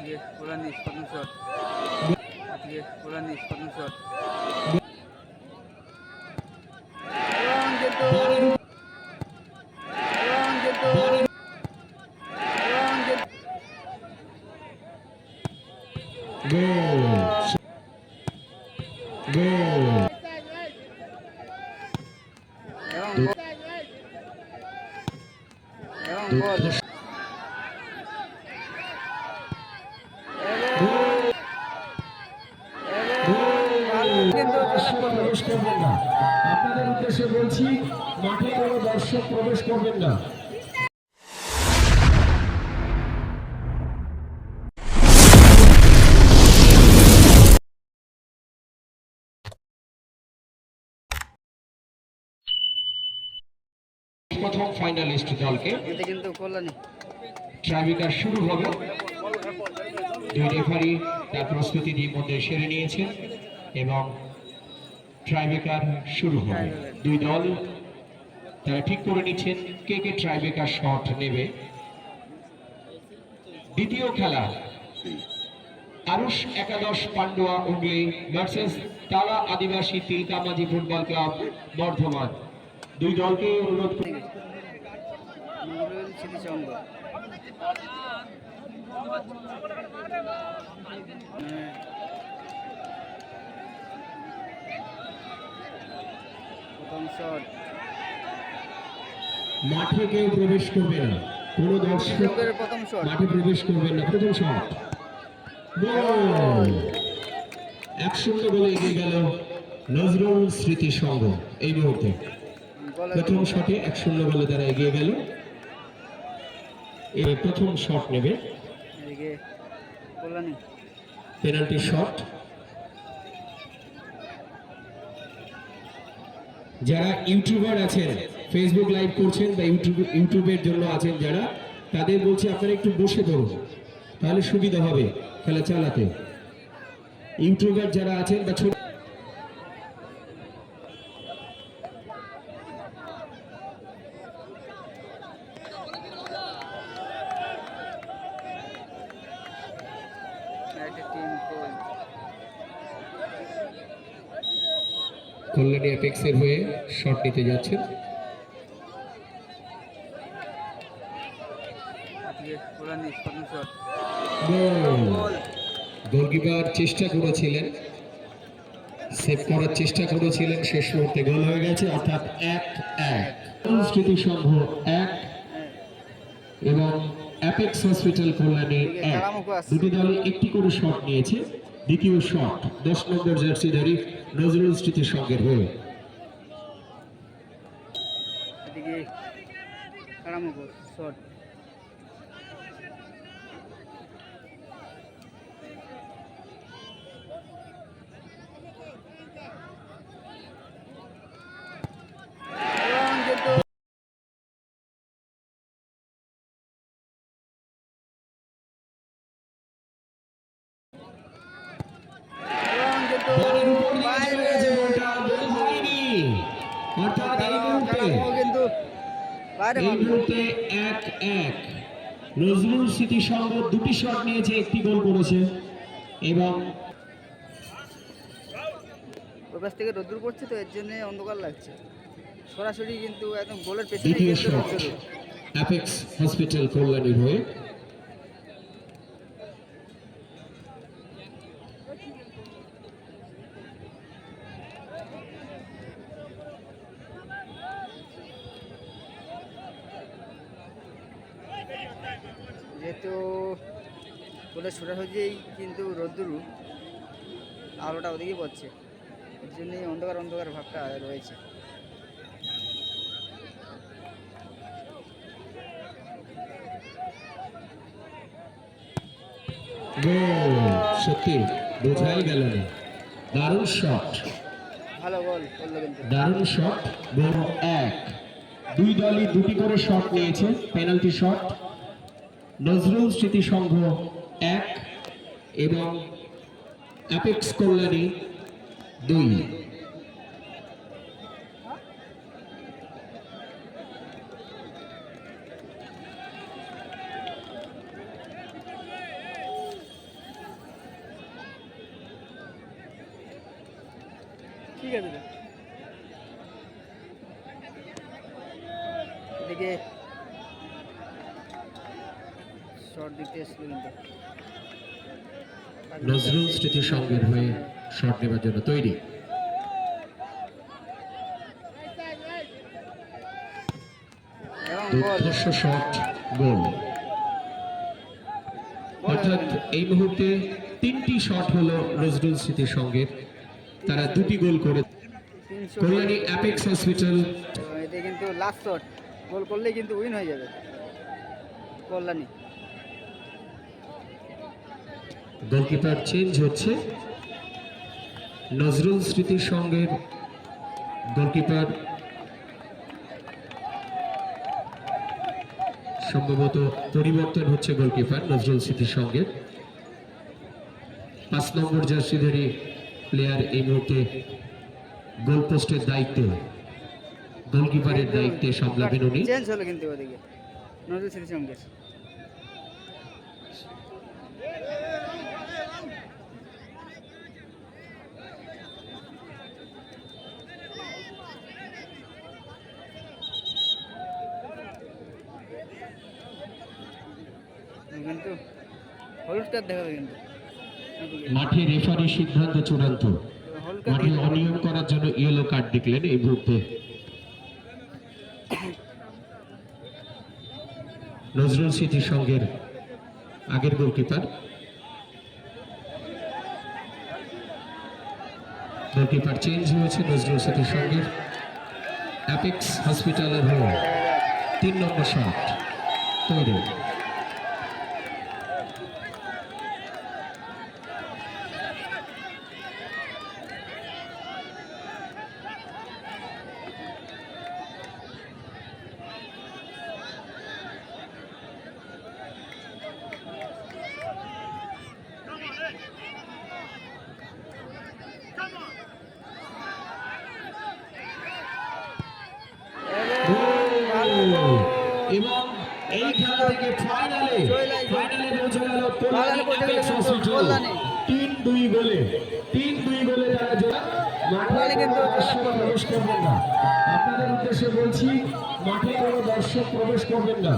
আজকে কোলানি প্রথম শট আজকে কোলানি প্রথম শট এবং কিন্তু এবং কিন্তু এবং কিন্তু গোল গোল এবং গোল এবং গোল কিন্তু দর্শক প্রবেশ করবেন না আপনাদের উদ্দেশ্যে বলছি মাঠে কোনো দর্শক প্রবেশ করবেন না। প্রথম ফাইনালিস্ট দলকে ট্রাইবিকার শুরু হবে। দুই রেফারি তার প্রস্তুতি দিয়ে মধ্যে সেরে নিয়েছেন এবং ট্রাইবেকার শুরু হবে। দুই দল তারা ঠিক করে নিচ্ছেন কে কে ট্রাইবেকার শট নেবে। দ্বিতীয় খেলা আরুষ একাদশ Pandua Hooghly versus Tala Adivasi Tilka Majhi football club Bardhaman. দুই দলকে অনুরোধ করি স্মৃতিসংঘ প্রথম শট মাঠে কেউ প্রবেশ করবে না। কোনো দর্শক মাঠে প্রবেশ করবেন না। প্রথম শট। এক শূন্য বলে এগিয়ে গেল নজরুল স্মৃতি সংঘ এই মুহূর্তে। প্রথম শটে এক শূন্য বলে তারা এগিয়ে গেল। এর প্রথম শট নেবে। Penalty shot. যারা ইউটিউবার আছেন ফেসবুক লাইভ করছেন বা ইউটিউব, ইউটিউবের জন্য আছেন যারা, তাদের বলছি আপনারা একটু বসে ধরুন তাহলে সুবিধা হবে খেলা চালাতে। ইউটিউবার যারা আছেন বা ছোট কল্যাণী অ্যাপেক্সের হয়ে শট নিতে যাচ্ছেন। গোলকিপার চেষ্টা করেছিলেন। সেভ করার চেষ্টা করেছিলেন। শেষ মুহূর্তে গোল হয়ে গেছে অর্থাৎ এক এক। স্মৃতি সংঘ এক। এবং অ্যাপেক্স হসপিটাল কল্যাণী এক। দুটি দল একটি করে শট নিয়েছে। দ্বিতীয় শট দশ নম্বর জার্সিধারী নজরুল স্মৃতির সঙ্গে হয়ে। শট এবং কিন্তু এবং কিন্তু বলের উপর দিয়ে বাইরে চলে গেছে বলটা, গোল হয়নি। অর্থাৎ এই মুহূর্তে কিন্তু। এই মুহূর্তে এক এক নজরুল স্মৃতি সংঘ দুটি শট নিয়েছে একটি গোল করেছে। এবং কাছ থেকে রোদ্দুর পড়ছে তো এর জন্য অন্ধকার লাগছে। সরাসরি কিন্তু একদম গোলের পেছনে দ্বিতীয় শট অ্যাপেক্স হসপিটাল কল্যাণীর হয়ে যেহেতু গোলের সোজাসুজিই কিন্তু রোদ্দুরু আলোটা ওদিকে পড়ছে। এর জন্যই অন্ধকার অন্ধকার ভাবটা রয়েছে। সত্যি বোঝাই গেল না। দারুণ শট ভালো দারুণ শট এক। দুই দলই দুটি করে শট নিয়েছে পেনাল্টি শট নজরুল স্মৃতি সংঘ এক এবং অ্যাপেক্স কল্যাণী দুই। ঠিক আছে। দেখে শর্ট দিতে এসছিল কিন্তু নজরুল স্মৃতি সংঘের হয়ে শট নেবার জন্য তৈরি। দুর্ধর্ষ শট গোল। অর্থাৎ এই মুহূর্তে তিনটি শট হলো নজরুল স্মৃতি সংঘের তারা দুটি গোল করে কল্যাণী অ্যাপেক্স হসপিটাল। এটা কিন্তু লাস্ট শট গোল করলেই কিন্তু উইন হয়ে যাবে। কল্যাণী। গোলকিপার চেঞ্জ হচ্ছে? নজরুল স্মৃতি সংঘের গোলকিপার সম্ভবত পরিবর্তন হচ্ছে গোলকিপার নজরুল স্মৃতি সংঘের পাঁচ নম্বর জার্সিধারী প্লেয়ার এই মুহূর্তে গোলপোস্টের দায়িত্বে গোলকিপারের দায়িত্বে সামলাবেন উনি। চেঞ্জ হলো কিন্তু ওদিকে। নজরুল স্মৃতি সঙ্গে কিন্তু হলুদ কার্ড দেখাবে কিন্তু। মাঠে রেফারি সিদ্ধান্ত চূড়ান্ত। মাঠে অনিয়ম করার জন্য ইয়েলো কার্ড দেখলেন এই মুহূর্তে। নজরুল স্মৃতি সংঘের আগের গোলকিপার। গোলকিপার চেঞ্জ হয়েছে নজরুল স্মৃতি সংঘের। অ্যাপেক্স হসপিটালের হয়ে তিন নম্বর শট তৈরি। থেকে ফাইনালে ফাইনালে পৌঁছে গেল কল্যাণী তিন দুই গোলে তিন দুই গোলে তারা জয় মাঠে কিন্তু প্রবেশ করবেন না। আপনাদের উদ্দেশ্যে বলছি মাঠে কোনো দর্শক প্রবেশ করবেন না।